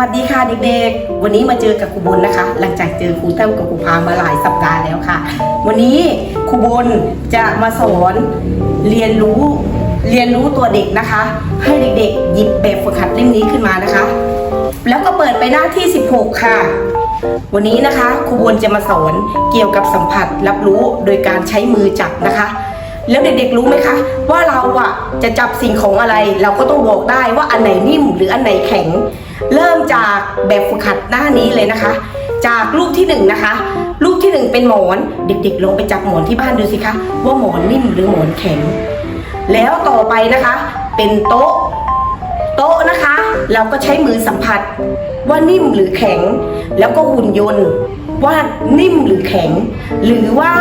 วัสดีค่ะเด็กๆ วันนี้มาเจอกับครูบนนะคะ หลังจากเจอครูเต้ากับครูพามาหลายสัปดาห์แล้วค่ะ วันนี้ครูบนจะมาสอนเรียนรู้เรียนรู้ตัวเด็กนะคะ ให้เด็กๆ หยิบแบบฝึกหัดเล่มนี้ขึ้นมานะคะ แล้วก็เปิดไปหน้าที่ 16 ค่ะ วันนี้นะคะครูบนจะมาสอนเกี่ยวกับสัมผัสรับรู้โดยการใช้มือจับนะคะ แล้วเด็กๆรู้ไหมคะ ว่าเราอะจะจับสิ่งของอะไร เราก็ต้องบอกได้ว่าอันไหนนิ่มหรืออันไหนแข็ง เริ่มจากแบบฝึกหัดหน้านี้เลยนะคะ จากรูปที่หนึ่งนะคะรูปที่หนึ่งเป็นหมอน เด็กๆลองไปจับหมอนที่บ้านดูสิคะว่าหมอนนิ่มหรือหมอนแข็ง แล้วต่อไปนะคะ เป็นโต๊ะโต๊ะนะคะ เราก็ใช้มือสัมผัสว่านิ่มหรือแข็ง แล้วก็หุ่นยนต์ ว่านิ่มหรือแข็ง หรือว่า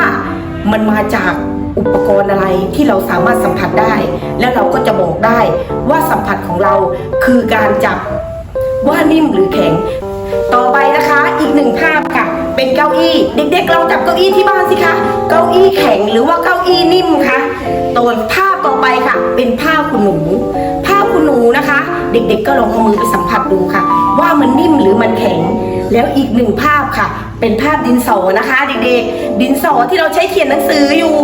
มันมาจากอุปกรณ์อะไรที่เราสามารถสัมผัสได้ แล้วเราก็จะบอกได้ว่าสัมผัสของเราคือการจับว่านิ่มหรือแข็ง ต่อไปนะคะอีกหนึ่งภาพค่ะ เป็นเก้าอี้ เด็กๆลองจับเก้าอี้ที่บ้านสิคะเก้าอี้แข็งหรือว่าเก้าอี้นิ่มคะตัวภาพต่อไปค่ะ เป็นผ้าคุณหนูผ้าคุณหนูนะคะ เด็กๆ ก็ลองเอามือไปสัมผัสดูค่ะ ว่ามันนิ่มหรือมันแข็ง แล้วอีกหนึ่งภาพค่ะ เป็นภาพดินสอนะคะ เด็กๆ ดินสอที่เราใช้เขียนหนังสืออยู่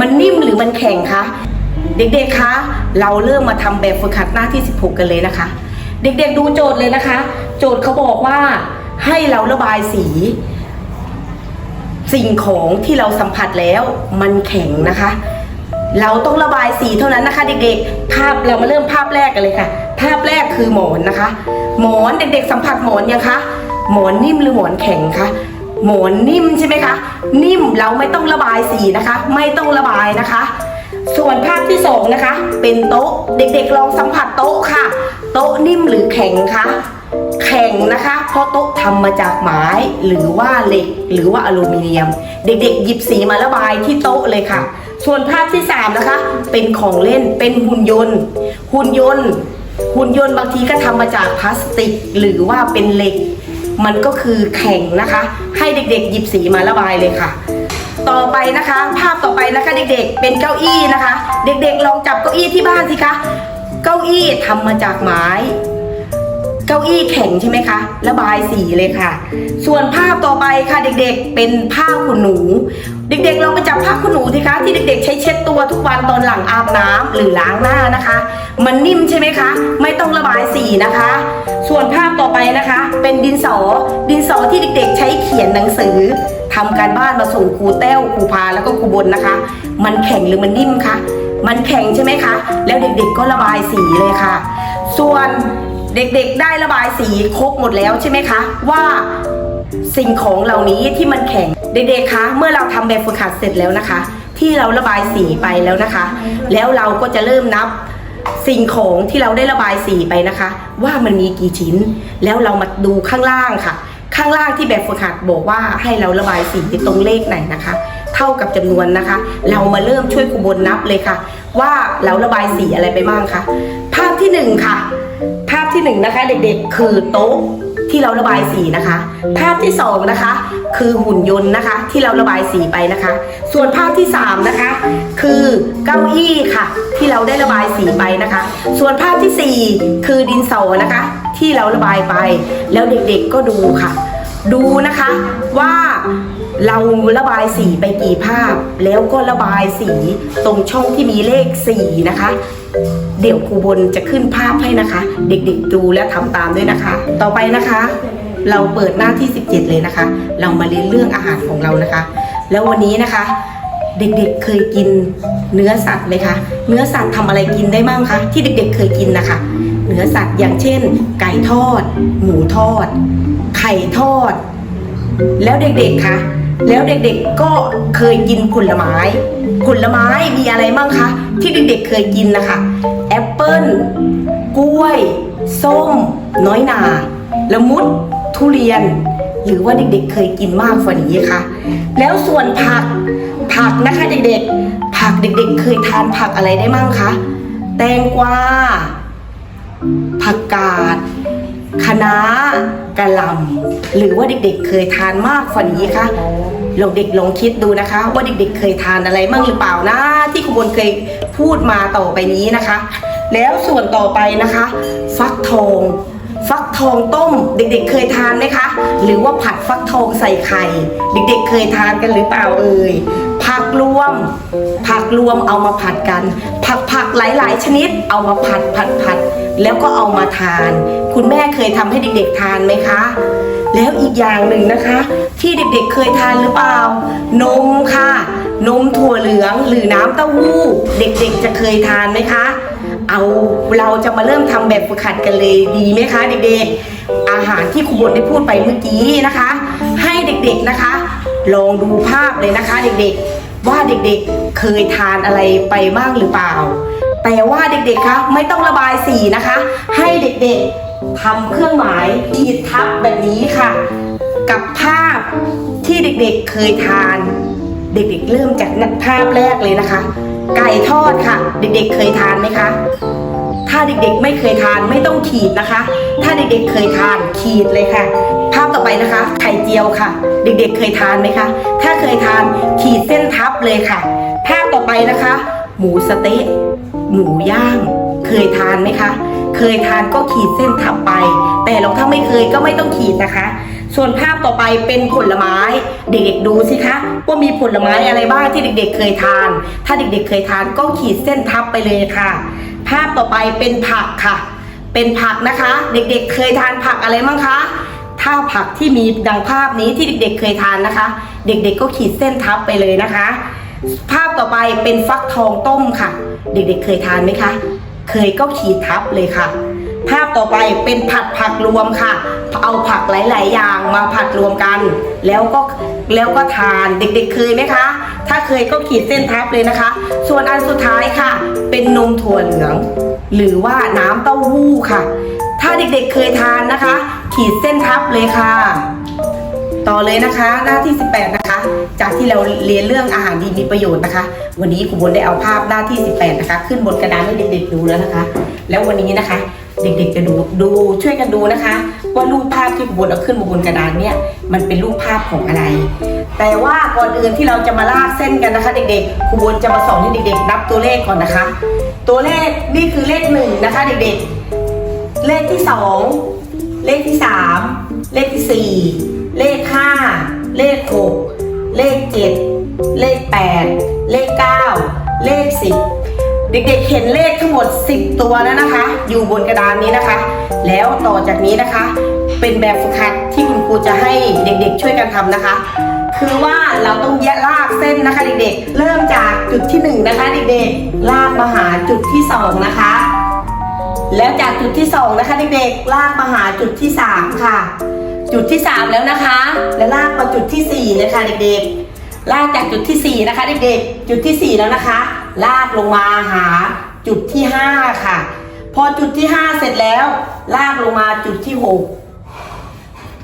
มันนิ่มหรือมันแข็งคะเด็กๆคะเราเริ่มมาทำแบบฝึกหัดหน้าที่ 16 กันเลยนะคะ เด็กๆดูโจทย์เลยนะคะ โจทย์เขาบอกว่าให้เราระบายสี สิ่งของที่เราสัมผัสแล้วมันแข็งนะคะ เราต้องระบายสีเท่านั้นนะคะ เด็กๆ ภาพเรามาเริ่มภาพแรกกันเลยค่ะ ภาพแรกคือหมอนนะคะ หมอนเด็กๆ สัมผัสหมอนยังคะหมอนนิ่มหรือหมอนแข็งคะ หมอนนิ่มใช่ไหมคะ นิ่มเราไม่ต้องระบายสีนะคะ ไม่ต้องระบายนะคะ ส่วนภาพที่สองนะคะ เป็นโต๊ะเด็กๆลองสัมผัสโต๊ะค่ะ โต๊ะนิ่มหรือแข็งคะแข็งนะคะ เพราะโต๊ะทำมาจากไม้หรือว่าเหล็กหรือว่าอลูมิเนียม เด็กๆ หยิบสีมาระบายที่โต๊ะเลยค่ะ ส่วนภาพที่ 3 นะคะ เป็นของเล่นเป็นหุ่นยนต์ หุ่นยนต์ หุ่นยนต์บางทีก็ทำมาจากพลาสติก หรือว่าเป็นเหล็ก มันก็คือแข่งนะคะ ให้เด็กๆ หยิบสีมาระบายเลยค่ะ ต่อไปนะคะ ภาพต่อไปนะคะเด็กๆ เป็นเก้าอี้นะคะ เด็กๆ ลองจับเก้าอี้ที่บ้านสิคะ เก้าอี้ทำมาจากไม้ เก้าอี้แข็งใช่ไหมคะระบายสีเลยค่ะ ส่วนภาพต่อไปค่ะเด็กๆ เป็นผ้าขนหนู เด็กๆลองไปจับผ้าขนหนูสิคะที่เด็กๆ ใช้เช็ดตัวทุกวันตอนหลังอาบน้ำหรือล้างหน้านะคะ มันนิ่มใช่ไหมคะ ไม่ต้องระบายสีนะคะ ส่วนภาพต่อไปนะคะ เป็นดินสอ ดินสอที่เด็กๆ ใช้เขียนหนังสือทำการบ้านมาส่งครูแต้วครูพาแล้วก็ครูบนนะคะ มันแข็งหรือมันนิ่มคะมันแข็งใช่ไหมคะ แล้วเด็กๆก็ระบายสีเลยค่ะ ส่วน เด็กๆได้ระบายสีครบหมดแล้วใช่ไหมคะ ว่าสิ่งของเหล่านี้ที่มันแข็งเด็กๆคะเมื่อเราทำแบบฝึกหัดเสร็จแล้วนะคะ ที่เราระบายสีไปแล้วนะคะ แล้วเราก็จะเริ่มนับสิ่งของที่เราได้ระบายสีไปนะคะ ว่ามันมีกี่ชิ้น แล้วเรามาดูข้างล่างค่ะ ข้างล่างที่แบบฝึกหัดบอกว่าให้เราระบายสีตรงเลขไหนนะคะ เท่ากับจำนวนนะคะ เรามาเริ่มช่วยครูบนนับเลยค่ะ ว่าเราระบายสีอะไรไปบ้างคะภาพที่หนึ่งค่ะ หนึ่งนะคะ เด็กๆ คือโต๊ะที่เราระบายสีนะคะ ภาพที่สองนะคะ คือหุ่นยนต์นะคะ ที่เราระบายสีไปนะคะ ส่วนภาพที่สามนะคะ คือเก้าอี้ค่ะ ที่เราได้ระบายสีไปนะคะ ส่วนภาพที่สี่คือดินสอนะคะ ที่เราระบายไป แล้วเด็กๆก็ดูค่ะ ดูนะคะว่า เราระบายสีไปกี่ภาพ แล้วก็ระบายสีตรงช่องที่มีเลขสี่นะคะ เดี๋ยวครูบนจะขึ้นภาพให้นะคะ เด็กๆดูและทำตามด้วยนะคะ ต่อไปนะคะ เราเปิดหน้าที่ 17 เลยนะคะ เรามาเรียนเรื่องอาหารของเรานะคะ แล้ววันนี้นะคะ เด็กๆเคยกินเนื้อสัตว์ไหมคะ เนื้อสัตว์ทำอะไรกินได้บ้างคะที่เด็กๆเคยกินนะคะ เนื้อสัตว์อย่างเช่น ไก่ทอด หมูทอด ไข่ทอด แล้วเด็กๆคะ แล้วเด็กๆก็เคยกินผลไม้ ผลไม้มีอะไรบ้างคะ ที่เด็กๆเคยกินนะคะ แอปเปิ้ล กล้วย ส้ม น้อยนาละมุด ทุเรียน หรือว่าเด็กๆ เคยกินมากกว่านี้คะ แล้วส่วนผัก ผักนะคะเด็กๆ ผักเด็กๆ เคยทานผักอะไรได้บ้างคะ แตงกวา ผักกาดคะน้า กะหล่ำหรือว่าเด็กๆ เคยทานมากกว่านี้คะลองเด็กลองคิดดูนะคะ ว่าเด็กๆ เคยทานอะไรบ้างหรือเปล่านะ ที่คุณบนเคยพูดมาต่อไปนี้นะคะ แล้วส่วนต่อไปนะคะ ฟักทองฟักทองต้ม เด็กๆ เคยทานไหมคะ หรือว่าผัดฟักทองใส่ไข่ เด็กๆ เคยทานกันหรือเปล่าเอ่ยผักรวมผักรวมเอามาผัดกัน ผักผักหลาย ๆ ชนิดเอามาผัดผัดผัดแล้วก็เอามาทาน คุณแม่เคยทำให้เด็ก ๆ ทานไหมคะ แล้วอีกอย่างหนึ่งนะคะ ที่เด็ก ๆ เคยทานหรือเปล่า นมค่ะ นมถั่วเหลืองหรือน้ำเต้าหู้ เด็ก ๆ จะเคยทานไหมคะ เอาเราจะมาเริ่มทำแบบฝึกหัดกันเลยดีไหมคะ เด็ก ๆ อาหารที่ครูบนได้พูดไปเมื่อกี้นะคะ ให้เด็ก ๆ นะคะ ลองดูภาพเลยนะคะ เด็ก ๆ ว่าเด็ก ๆ เคยทานอะไรไปบ้างหรือเปล่า แต่ว่าเด็กๆคะไม่ต้องระบายสีนะคะ ให้เด็กๆทำเครื่องหมายขีดทับแบบนี้ค่ะ กับภาพที่เด็กๆเคยทาน เด็กๆเริ่มจากภาพแรกเลยนะคะ ไก่ทอดค่ะ เด็กๆเคยทานไหมคะถ้าเด็กๆไม่เคยทานไม่ต้องขีดนะคะ ถ้าเด็กๆเคยทานขีดเลยค่ะ ภาพต่อไปนะคะ ไข่เจียวค่ะ เด็กๆเคยทานไหมคะ ถ้าเคยทานขีดเส้นทับเลยค่ะ ไปนะคะ หมูสเต๊ะหมูย่าง เคยทานไหมคะ เคยทานก็ขีดเส้นทับไป แต่ลองถ้าไม่เคยก็ไม่ต้องขีดนะคะ ส่วนภาพต่อไปเป็นผลไม้ เด็กๆดูสิคะว่ามีผลไม้อะไรบ้างที่เด็กๆ เคยทาน ถ้าเด็กๆ เคยทานก็ขีดเส้นทับไปเลยค่ะ ภาพต่อไปเป็นผักค่ะ เป็นผักนะคะ เด็กๆ เคยทานผักอะไรบ้างคะถ้าผักที่มีดังภาพนี้ที่เด็กๆ เคยทานนะคะ เด็กๆ ก็ขีดเส้นทับไปเลยนะคะ ภาพต่อไปเป็นฟักทองต้มค่ะ เด็กๆเคยทานไหมคะ เคยก็ขีดทับเลยค่ะ ภาพต่อไปเป็นผัดผักรวมค่ะ เอาผักหลาย ๆ อย่างมาผัดรวมกัน แล้วก็แล้วก็ทานเด็ก ๆ เคยไหมคะ ถ้าเคยก็ขีดเส้นทับเลยนะคะ ส่วนอันสุดท้ายค่ะ เป็นนมถั่วเหลือง หรือว่าน้ำเต้าหู้ค่ะ ถ้าเด็ก ๆ เคยทานนะคะ ขีดเส้นทับเลยค่ะ ต่อเลยนะคะ หน้าที่ 18 นะคะ จากที่เราเรียนเรื่องอาหารดีมีประโยชน์นะคะ วันนี้ครูบนได้เอาภาพหน้าที่ 18 นะคะ ขึ้นบนกระดานให้เด็กๆดูแล้วนะคะ แล้ววันนี้นะคะ เด็กๆจะดูดูช่วยกันดูนะคะ ว่ารูปภาพที่ครูบนเอาขึ้นมาบนกระดานเนี่ยมันเป็นรูปภาพของอะไร แต่ว่าก่อนอื่นที่เราจะมาลากเส้นกันนะคะ เด็กๆครูบนจะมาสอนให้เด็กๆนับตัวเลขก่อนนะคะ ตัวเลขนี่คือเลขหนึ่งนะคะ เด็กๆ เลขที่สองเลขที่สามเลขที่สี่ เลขห้าเลขหกเลขเจ็ดเลขแปดเลขเก้าเลขสิบเด็กๆเห็นเลขทั้งหมด 10 ตัวแล้วนะคะ อยู่บนกระดานนี้นะคะ แล้วต่อจากนี้นะคะ เป็นแบบฝึกหัดที่คุณครูจะให้เด็กๆ ช่วยกันทำนะคะ คือว่าเราต้องแยกลากเส้นนะคะเด็กๆ เริ่มจากจุดที่หนึ่งนะคะเด็กๆ ลากมาหาจุดที่สองนะคะแล้วจากจุดที่สองนะคะเด็กๆ ลากมาหาจุดที่สามค่ะ จุดที่สามแล้วนะคะ แล้วลากมาจุดที่สี่เลยค่ะเด็กๆ ลากจากจุดที่สี่นะคะเด็กๆ จุดที่สี่แล้วนะคะ ลากลงมาหาจุดที่ห้าค่ะ พอจุดที่ห้าเสร็จแล้ว ลากลงมาจุดที่หก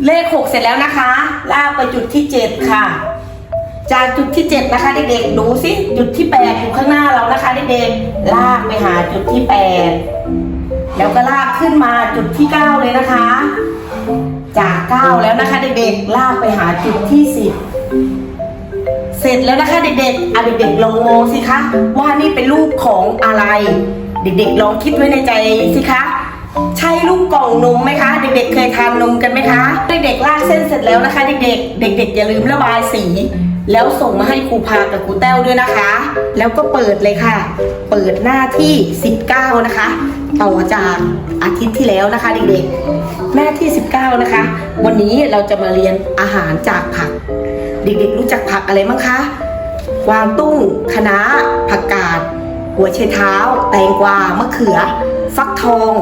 เลขหกเสร็จแล้วนะคะ ลากไปจุดที่เจ็ดค่ะ จากจุดที่ 7 นะคะเด็กๆ ดูสิจุดที่ 8 อยู่ข้างหน้าเรานะคะเด็กๆ ลากไปหาจุดที่ 8 แล้วก็ลากขึ้นมาจุดที่ 9 เลยนะคะ จาก9แล้วนะคะเด็กๆลากไปหาจุดที่10เสร็จแล้วนะคะเด็กๆอะเด็กๆลองมองสิคะว่านี่เป็นรูปของอะไร เด็กๆลองคิดไว้ในใจสิคะใช่ลูกกล่องนมไหมคะ เด็กๆ เคยทานนมกันไหมคะ เด็กๆลากเส้นเสร็จแล้วนะคะ เด็กๆ เด็ก ๆ อย่าลืมระบายสี แล้วส่งมาให้ครูพากับครูแต้วด้วยนะคะ แล้วก็เปิดเลยค่ะ เปิดหน้าที่ 19 นะคะ ต่อจากอาทิตย์ที่แล้วนะคะ เด็กๆหน้าที่19 นะคะ วันนี้เราจะมาเรียนอาหารจากผัก เด็กๆรู้จักผักอะไรมั้งคะกวางตุ้งคะน้าผักกาดหัวไชเท้า แตงกวามะเขือ ฟักทอง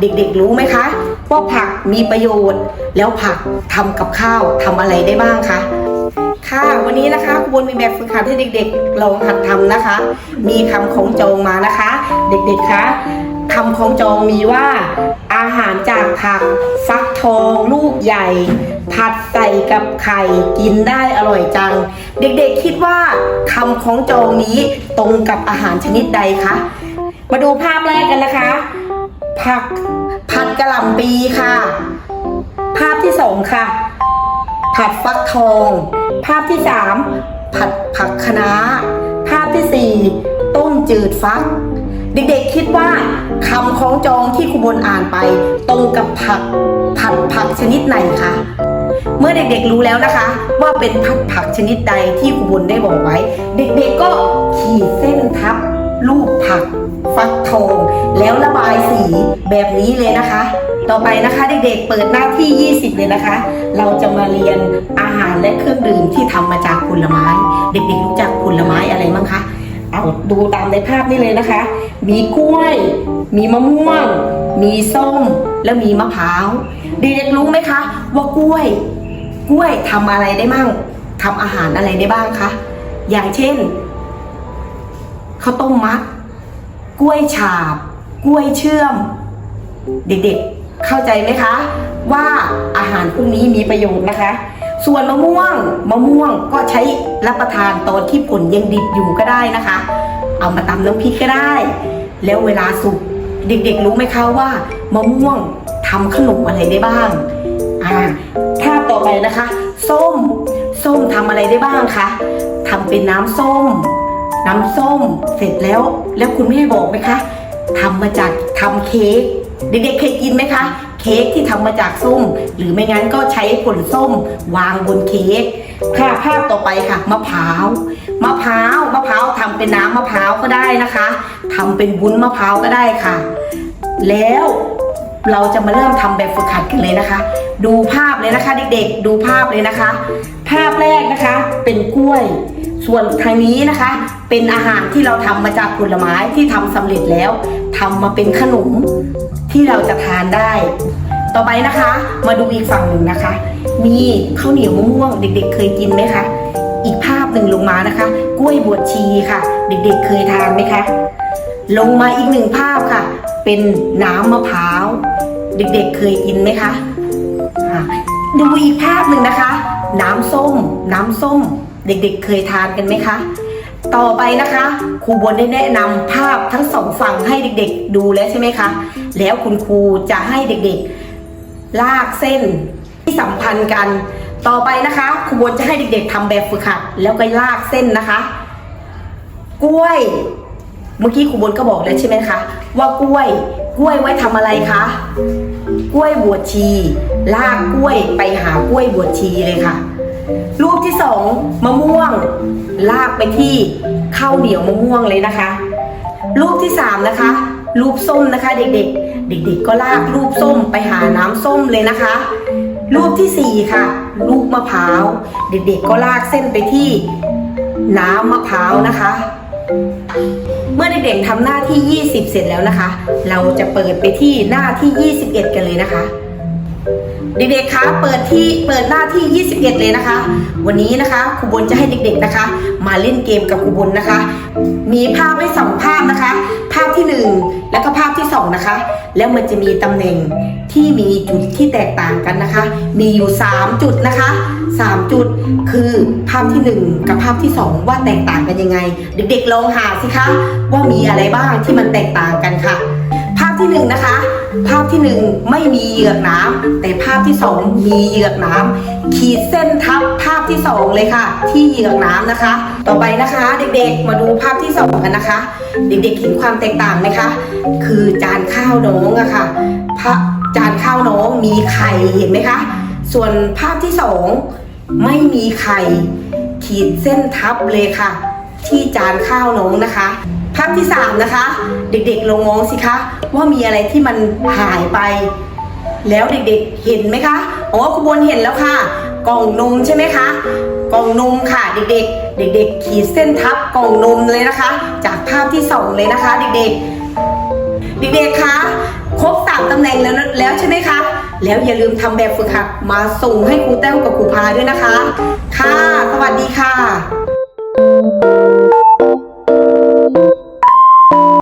เด็กๆรู้ไหมคะว่าผักมีประโยชน์ แล้วผักทำกับข้าวทำอะไรได้บ้างคะค่ะวันนี้นะคะครูบนมีแบบฝึกหัดให้เด็กๆลองหัดทำนะคะ มีคำของจองมานะคะ เด็กๆคะคำของจองมีว่า อาหารจากผัก ฟักทองลูกใหญ่ ผัดใส่กับไข่กินได้อร่อยจัง เด็กๆคิดว่าคำของจองนี้ตรงกับอาหารชนิดใดคะ มาดูภาพแรกกันนะคะ ผักผัดกะหล่ำปีค่ะ ภาพที่สองค่ะ ผัดฟักทอง ภาพที่3ผัดผักคะน้า ภาพที่4ต้มจืดฟัก เด็กๆคิดว่าคำคล้องจองที่ครูบนอ่านไป ตรงกับผักผัดผักชนิดไหนคะเมื่อเด็กๆรู้แล้วนะคะ ว่าเป็นผัดผักชนิดใดที่ครูบนได้บอกไว้ เด็กๆก็ขีดเส้นทับรูปผักฟักทองแล้วระบายสีแบบนี้เลยนะคะ ต่อไปนะคะเด็กๆเปิดหน้าที่ 20 เลยนะคะ เราจะมาเรียนอาหารและเครื่องดื่มที่ทำมาจากผลไม้ เด็กๆรู้จักผลไม้อะไรมั้งคะ เอาดูตามในภาพนี้เลยนะคะ มีกล้วย มีมะม่วง มีส้ม แล้วมีมะพร้าวเด็กๆรู้ไหมคะ ว่ากล้วย กล้วยทำอะไรได้มั่งทำอาหารอะไรได้บ้างคะ อย่างเช่นข้าวต้มมัด กล้วยฉาบ กล้วยเชื่อม เด็กๆ เข้าใจไหมคะ ว่าอาหารพวกนี้มีประโยชน์นะคะ ส่วนมะม่วงมะม่วงก็ใช้รับประทานตอนที่ผลยังดิบอยู่ก็ได้นะคะ เอามาตำน้ำพริกก็ได้ แล้วเวลาสุกเด็กๆรู้ไหมคะว่ามะม่วงทำขนมอะไรได้บ้างอ่าภาต่อไปนะคะ ส้ม ส้มทำอะไรได้บ้างคะทำเป็นน้ำส้ม น้ำส้มเสร็จแล้ว แล้วคุณแม่บอกไหมคะทำมาจากทำเค้กเด็กๆเคยกินไหมคะ เค้กที่ทำมาจากส้ม หรือไม่งั้นก็ใช้ผลส้มวางบนเค้กค่ะภาพต่อไปค่ะมะพร้าวมะพร้าวมะพร้าวทำเป็นน้ำมะพร้าวก็ได้นะคะทำเป็นวุ้นมะพร้าวก็ได้ค่ะ แล้วเราจะมาเริ่มทำแบบฝึกหัดกันเลยนะคะ ดูภาพเลยนะคะ เด็กๆ ดูภาพเลยนะคะ ภาพแรกนะคะเป็นกล้วย ส่วนทางนี้นะคะ เป็นอาหารที่เราทำมาจากผลไม้ที่ทำสำเร็จแล้วทำมาเป็นขนมที่เราจะทานได้ ต่อไปนะคะ มาดูอีกฝั่งหนึ่งนะคะ มีข้าวเหนียวมะม่วงเด็ก ๆ เคยกินไหมคะ อีกภาพหนึ่งลงมานะคะ กล้วยบวชชีค่ะ เด็กๆเคยทานไหมคะ ลงมาอีกหนึ่งภาพค่ะ เป็นน้ำมะพร้าว เด็กๆเคยกินไหมคะดูอีกภาพหนึ่งนะคะ น้ำส้ม น้ำส้ม เด็กๆ เคยทานกันไหมคะ ต่อไปนะคะครูบนได้แนะนำภาพทั้งสองฝั่งให้เด็กๆ ดูแล้วใช่ไหมคะ แล้วคุณครูจะให้เด็กๆ ลากเส้นที่สัมพันธ์กัน ต่อไปนะคะครูบนจะให้เด็กๆทำแบบฝึกหัด แล้วก็ลากเส้นนะคะ กล้วย เมื่อกี้ครูบนก็บอกแล้วใช่ไหมคะว่ากล้วย กล้วยไว้ทำอะไรคะกล้วยบวชชี ลากกล้วยไปหากล้วยบวชชีเลยค่ะ รูปที่สองมะม่วง ลากไปที่ข้าวเหนียวมะม่วงเลยนะคะ รูปที่สามนะคะ รูปส้มนะคะเด็กๆ เด็กๆก็ลากรูปส้มไปหาน้ำส้มเลยนะคะ รูปที่สี่ค่ะรูปมะพร้าว เด็กๆก็ลากเส้นไปที่น้ำมะพร้าวนะคะ เมื่อเด็กๆทำหน้าที่ 20 เสร็จแล้วนะคะ เราจะเปิดไปที่หน้าที่ 21 กันเลยนะคะ เด็กๆคะเปิดที่เปิดหน้าที่ 21 เลยนะคะ วันนี้นะคะครูบนจะให้เด็กๆนะคะ มาเล่นเกมกับครูบนนะคะ มีภาพให้สองภาพนะคะ ภาพที่หนึ่ง แล้วก็ภาพที่สองนะคะ แล้วมันจะมีตำแหน่งที่มีจุดที่แตกต่างกันนะคะ มีอยู่ 3 จุดนะคะ 3 จุดคือภาพที่หนึ่งกับภาพที่สองว่าแตกต่างกันยังไง เด็กๆลองหาสิคะว่ามีอะไรบ้างที่มันแตกต่างกันค่ะ ภาพที่หนึ่งนะคะ ภาพที่หนึ่งไม่มีเหยือกน้ำแต่ภาพที่สองมีเหยือกน้ำขีดเส้นทับภาพที่สองเลยค่ะ ที่เหยือกน้ำนะคะ ต่อไปนะคะ เด็กๆมาดูภาพที่สองกันนะคะ เด็กๆเห็นความแตกต่างไหมคะคือจานข้าวน้องอะค่ะพระจานข้าวน้องมีไข่เห็นไหมคะ ส่วนภาพที่สองไม่มีไข่ขีดเส้นทับเลยค่ะ ที่จานข้าวน้องนะคะ ภาพที่สามนะคะ เด็กๆลองมองสิคะ ว่ามีอะไรที่มันหายไป แล้วเด็กๆเห็นไหมคะอ๋อคุณบนเห็นแล้วค่ะ กล่องนมใช่ไหมคะกล่องนมค่ะเด็กๆ เด็ก ๆ ขีดเส้นทับกล่องนมเลยนะคะ จากภาพที่สองเลยนะคะ เด็กๆ เด็กๆคะครบสามตำแหน่งแล้วแล้วใช่ไหมคะแล้วอย่าลืมทำแบบฝึกหัดมาส่งให้ครูแต้วกับครูพาด้วยนะคะ ค่ะ สวัสดีค่ะ